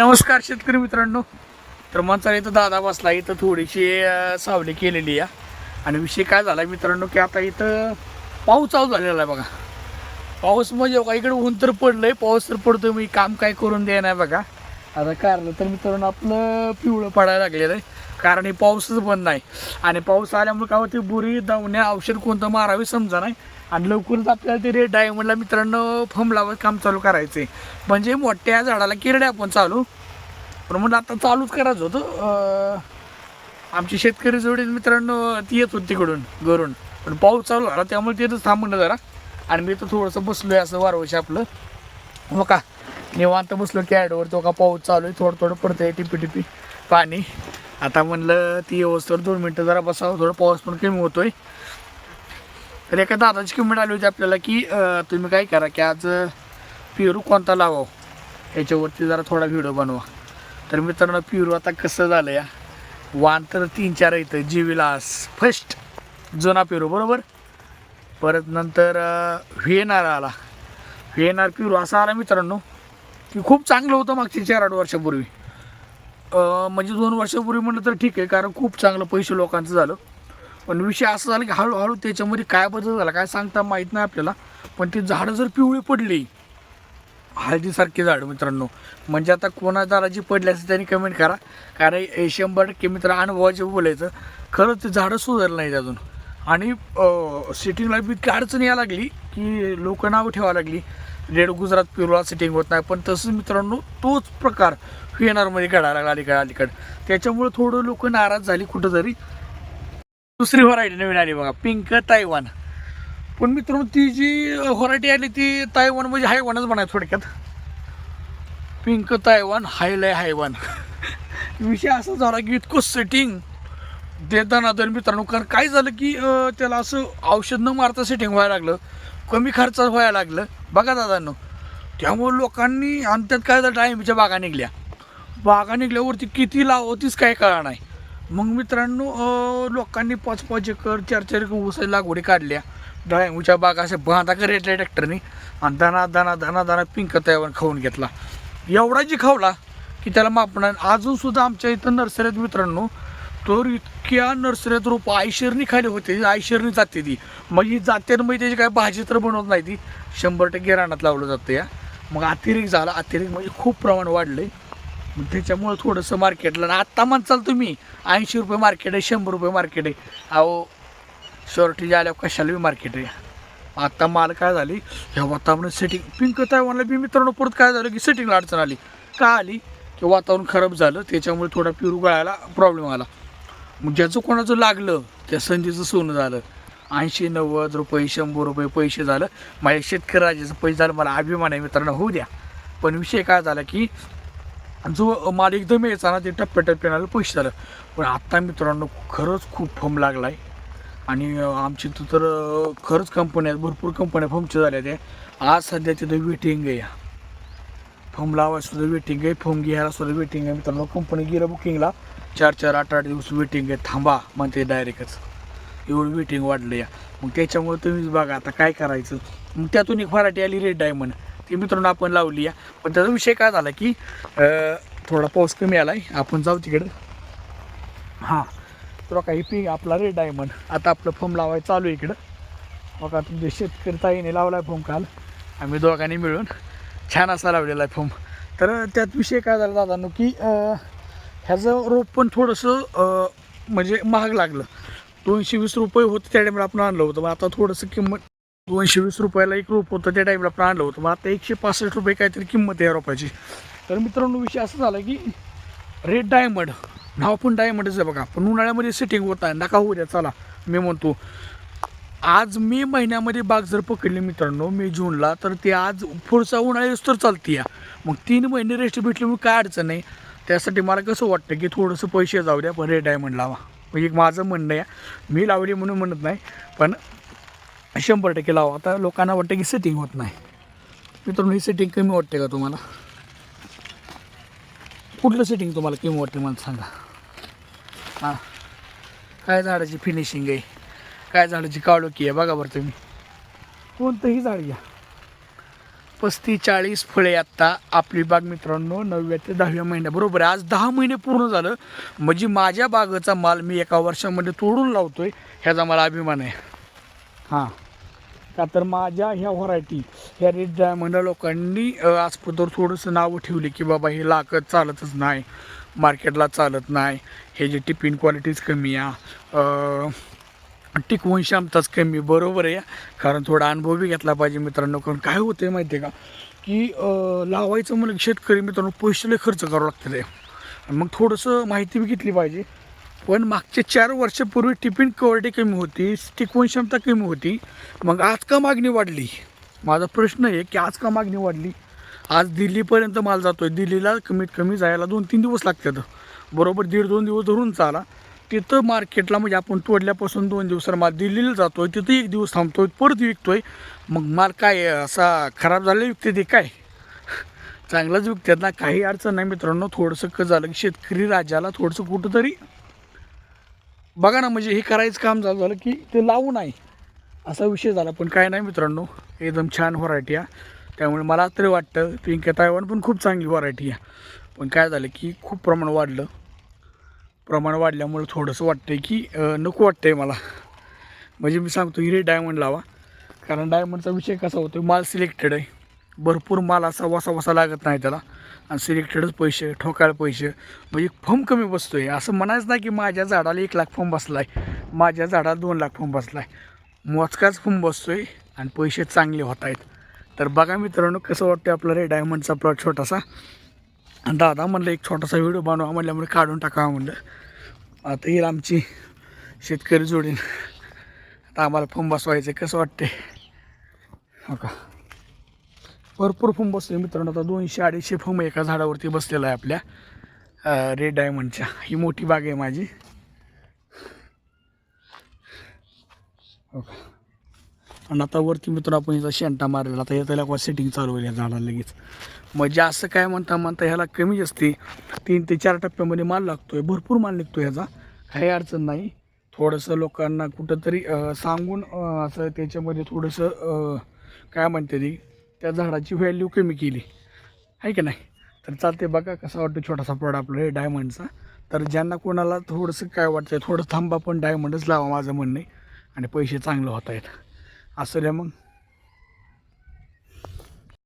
नमस्कार शेतकरी मित्रांनो. तर मनचा इथं दादा बसला इथं थोडीशी सावली केलेली आहे. आणि विषय काय झाला मित्रांनो की आता इथं पाऊस चालू झालेला आहे बघा. पाऊस म्हणजे बघा इकडे ऊन तर पडलं आहे पाऊस तर पडतो मी काम काय करून दे नाही बघा. आता कारण तर मित्रांनो आपलं पिवळं पडायला लागलेलं आहे. कारण हे पाऊसच बंद नाही. आणि पाऊस आल्यामुळे काय होते बुरी दावण्या औषध कोणतं मारावे समजा नाही. आणि लवकरच आपल्याला ते रेड डायमंडला मित्रांनो फम लावत काम चालू करायचं आहे म्हणजे मोठ्या झाडाला किरड्या आपण चालू. पण म्हणलं आता चालूच करायचं होतं. आमची शेतकरी जोडी मित्रांनो ती येत होती तिकडून घरून. पण पाऊस चालू झाला त्यामुळे तिथंच थांबणं जरा. आणि मी तर थोडंसं बसलो आहे असं वारवशी आपलं. हो का? निवांत बसलो कॅडवर तो का पाऊस चालू आहे थोडं थोडं पडतंय टिपी टिपी पाणी. आता म्हणलं ती व्यवस्थेवर दोन मिनटं जरा बसावं थोडं पाऊस पण कमी होतोय. तर एका दादाची किंमत आली होती आपल्याला की तुम्ही काय करा की आज पेरू कोणता लावावं? याच्यावरती जरा थोडा व्हिडिओ बनवा. तर मित्रांनो पेरू आता कसं झालं या? वान तर तीन चार येतं जीविलास. फर्स्ट जुना पेरू बरोबर? परत नंतर व्हिएनआर आला. व्हिएनआर पेरू असा आला मित्रांनो की खूप चांगलं होतं मागच्या चार आठ वर्षापूर्वी. म्हणजे दोन वर्षापूर्वी म्हटलं तर ठीक आहे कारण खूप चांगलं पैसे लोकांचं झालं. पण विषय असं झाला की हळूहळू त्याच्यामध्ये काय बदल झाला काय सांगता माहीत नाही आपल्याला. पण ती झाडं जर पिवळी पडली हळदीसारखी झाडं मित्रांनो. म्हणजे आता कोणा झाडाची पडली असेल त्यांनी कमेंट करा. कारण शंभर टक्के मित्र अनुभवाचे बोलायचं. खरंच ते झाडं सुधारलं नाहीत अजून. आणि सिटिंगला बी इतकी अडचण यायला लागली की लोक नावं ठेवायला लागली. रेड गुजरात पिवळा सिटिंग होत नाही. पण तसंच मित्रांनो तोच प्रकार व्हिएनआरमध्ये घडायला लागला अलीकडे अलीकडे. त्याच्यामुळे थोडं लोक नाराज झाली कुठं तरी दुसरी व्हरायटी नवीन आली बघा पिंक तायवान पण मित्रांनो ती जी व्हरायटी आली ती तायवान म्हणजे हायवानच म्हणाय थोडक्यात. पिंक तायवान हायलय हायवान विषय असा झाला की इतकं सेटिंग देताना तर मित्रांनो कारण काय झालं की त्याला असं औषध न मारता सेटिंग व्हायला लागलं. कमी खर्चात व्हायला लागलं. बघा दादांनो त्यामुळे लोकांनी आणि त्यात काय झालं डाळिंबीच्या बागा निघल्या. बागा निघल्यावरती किती लावतीच काय कळा नाही. मग मित्रांनो लोकांनी पाच पाच एकर चार चार एकर ऊस लागवडी काढल्या. डाळिंबीच्या बागा अशा बांधा करेटल्या ट्रॅक्टरने आणि दाना दाना दाना दाना पिंक तयावर खाऊन घेतला. एवढा जी खावला की त्याला मापणार अजूनसुद्धा आमच्या इथं नर्सरीत मित्रांनो तर इतक्या नर्सरीत रोप आयशेरनी खाली होते आयशेरनी जाते ती. म्हणजे जाते मग त्याची काय भाजी तर बनवत नाही ती. शंभर टक्के रानात लावलं जातं या. मग अतिरेक झाला अतिरेक म्हणजे खूप प्रमाण वाढलं मग त्याच्यामुळं थोडंसं मार्केटला आणि आत्ता म्हणचाल तुम्ही ऐंशी रुपये मार्केट आहे शंभर रुपये मार्केट आहे. अहो शॉर्टेज आल्यावर कशाला बी मार्केट आहे आत्ता माल काय झाली ह्या वातावरण सेटिंग पिंक तायवानला बी मित्रांनो परत काय झालं की सेटिंगला अडचण आली. का आली? की वातावरण खराब झालं त्याच्यामुळे थोडा पिरू गळायला प्रॉब्लेम आला. मग ज्याचं कोणाचं लागलं त्या संधीचं सोनं झालं. ऐंशी नव्वद रुपये शंभर रुपये पैसे झालं. माझ्या शेतकरी राजाचं पैसे झालं मला अभिमान आहे मित्रांनो होऊ द्या. पण विषय काय झाला की जो माल एकदम यायचा ना ते टप्प्याटप्प्याला पैसे झालं. पण आत्ता मित्रांनो खरंच खूप फम लागला आहे आणि आमची इथं तर खरंच कंपन्या आहेत भरपूर कंपन्या फमच्या झाल्या त्या आज सध्या तिथं वेटिंग आहे. फॉर्म लावायला सुद्धा वेटिंग आहे फॉर्म घ्यायला सुद्धा वेटिंग आहे मित्रांनो. कंपनी गेलं बुकिंगला चार चार आठ आठ दिवस वेटिंग आहे थांबा म्हणते डायरेक्टच एवढी वेटिंग वाढलं या. मग त्याच्यामुळे तुम्हीच बघा आता काय करायचं? मग त्यातून एक व्हरायटी आली रेड डायमंड ती मित्रांनो आपण लावली या. पण त्याचा विषय काय झाला की थोडा पाऊस कमी आला आहे आपण जाऊ तिकडं. हां. तर काही पीक आपला रेड डायमंड आता आपलं फॉर्म लावायचं चालू आहे इकडं. बघा तुमचे शेतकरी ताईने लावला आहे फॉर्म काल. आम्ही दोघांनी मिळून छान असा लावलेला आहे फॉर्म तर त्यात विषय काय झाला दादांनो की ह्याचं रोप पण थोडंसं म्हणजे महाग लागलं. दोनशे वीस रुपये होतं त्या टाईमला आपण आणलं होतं. मग आता थोडंसं किंमत दोनशे वीस रुपयाला एक रोप होतं त्या टाईमला आपण आणलं होतं. मग आता एकशे पासष्ट रुपये काहीतरी किंमत आहे या रोपाची. तर मित्रांनो विषय असं झाला की रेड डायमंड नाव पण डायमंडच आहे बघा. पण उन्हाळ्यामध्ये सेटिंग होत आहे नका होऊ द्या चला मी म्हणतो. आज मे महिन्यामध्ये बाग जर पकडली मित्रांनो मे जूनला तर ते आज पुढचा उन्हाळा तर चालते या मग तीन महिने रेस्ट भेटल्यामुळे काय अडचण नाही. त्यासाठी मला कसं वाटतं की थोडंसं पैसे जाऊ द्या पण रेड डायमंड लावा म्हणजे एक माझं म्हणणं आहे. मी लावली म्हणून म्हणत नाही पण शंभर टक्के लावा. आता लोकांना वाटतं की सेटिंग होत नाही. मित्रांनो ही सेटिंग कमी वाटते का तुम्हाला? कुठलं सेटिंग तुम्हाला कमी वाटते मला सांगा. हां. काय झाडाची फिनिशिंग आहे? काय झाडाची काळोखी आहे? बघा बरं तुम्ही. कोणतंही झाड घ्या. पस्तीस चाळीस फळे आत्ता आपली बाग मित्रांनो नवव्या ते दहाव्या महिन्या. बरोबर आहे. आज दहा महिने पूर्ण झालं. म्हणजे माझ्या बागेचा माल मी एका वर्षामध्ये तोडून लावतो आहे ह्याचा मला अभिमान आहे. हां. का तर माझ्या ह्या व्हरायटी ह्या रेड डायमंड लोकांनी अ, आजपर्यंत थोडंसं नावं ठेवली की बाबा हे लाकत चालतच नाही मार्केटला चालत नाही हे जे टिफिन क्वालिटीज कमी आहे टिकवून क्षमताच कमी. बरोबर आहे कारण थोडा अनुभव बी घेतला पाहिजे मित्रांनो. कारण काय होतं आहे माहिती आहे का की लावायचं म्हणलं शेतकरी मित्रांनो पैसे खर्च करावं लागतं ते आणि मग थोडंसं माहिती बी घेतली पाहिजे. पण मागच्या चार वर्षापूर्वी टिफिन क्वालिटी कमी होती टिकवून क्षमता कमी होती. मग आज का मागणी वाढली? माझा प्रश्न आहे की आज का मागणी वाढली? आज दिल्लीपर्यंत माल जातो आहे दिल्लीला कमीत कमी जायला दोन तीन दिवस लागतात. बरोबर दीड दोन दिवस धरून चाला. तिथं मार्केटला म्हणजे आपण तोडल्यापासून दोन दिवसाला माल दिल्लीला जातो आहे तिथं एक दिवस थांबतोय परत विकतोय. मग माल काय असा खराब झाला विकते ते काय? चांगलाच विकतात ना काही अडचण नाही मित्रांनो थोडंसं क झालं की शेतकरी राजाला थोडंसं कुठंतरी बघा ना म्हणजे हे करायचं काम झालं झालं की ते लावू नाही. असा विषय झाला पण काय नाही मित्रांनो एकदम छान व्हरायटी आहे. त्यामुळे मला तरी वाटतं पिंक तायवान पण खूप चांगली व्हरायटी आहे. पण काय झालं की खूप प्रमाण वाढलं. प्रमाण वाढल्यामुळं थोडंसं वाटतं आहे की नको वाटतं आहे मला. म्हणजे मी सांगतो हिरे डायमंड लावा. कारण डायमंडचा विषय कसा होतो माल सिलेक्टेड आहे. भरपूर माल असा वसा वसा लागत नाही त्याला. आणि सिलेक्टेडच पैसे ठोकाळ पैसे. म्हणजे फम कमी बसतो आहे असं म्हणायचं नाही की माझ्या झाडाला एक लाख फम बसला आहे माझ्या झाडाला दोन लाख फम बसला आहे मोजकाच फम बसतो आहे आणि पैसे चांगले होत आहेत तर बघा मित्रांनो कसं वाटतं आपल्याला डायमंडचा प्लॉट छोटासा? दादा म्हणलं एक छोटासा व्हिडिओ बनवा म्हणल्यामुळे काढून टाकावा म्हणलं. आता येईल आमची शेतकरी जोडीन. आता आम्हाला फुम बसवायचं कसं वाटते हो का? भरपूर फुम बसले मित्रांनो. आता दोनशे अडीचशे फोम एका झाडावरती बसलेला आहे आपल्या रेड डायमंडच्या ही मोठी बाग आहे माझी. हो का? आणि आता वरती मित्र आपण याचा शेंटा मारलेला आता याला सेटिंग चालू होईल या झाडाला लगेच. म्हणजे मग जास्त काय म्हणता म्हणता ह्याला कमी असते तीन ते चार टप्प्यामध्ये माल लागतोय भरपूर माल निघतो ह्याचा. काही अडचण नाही. थोडंसं लोकांना कुठंतरी सांगून असं त्याच्यामध्ये थोडंसं काय म्हणते ती त्या झाडाची व्हॅल्यू कमी केली. आहे की नाही? तर चालते बघा कसा वाटतो छोटासा प्लॉट आपला हे डायमंडचा तर ज्यांना कोणाला थोडंसं काय वाटतं थोडं थांबा पण डायमंडच लावा माझं म्हणणं आहे. आणि पैसे चांगलं होत आहेत असं मग.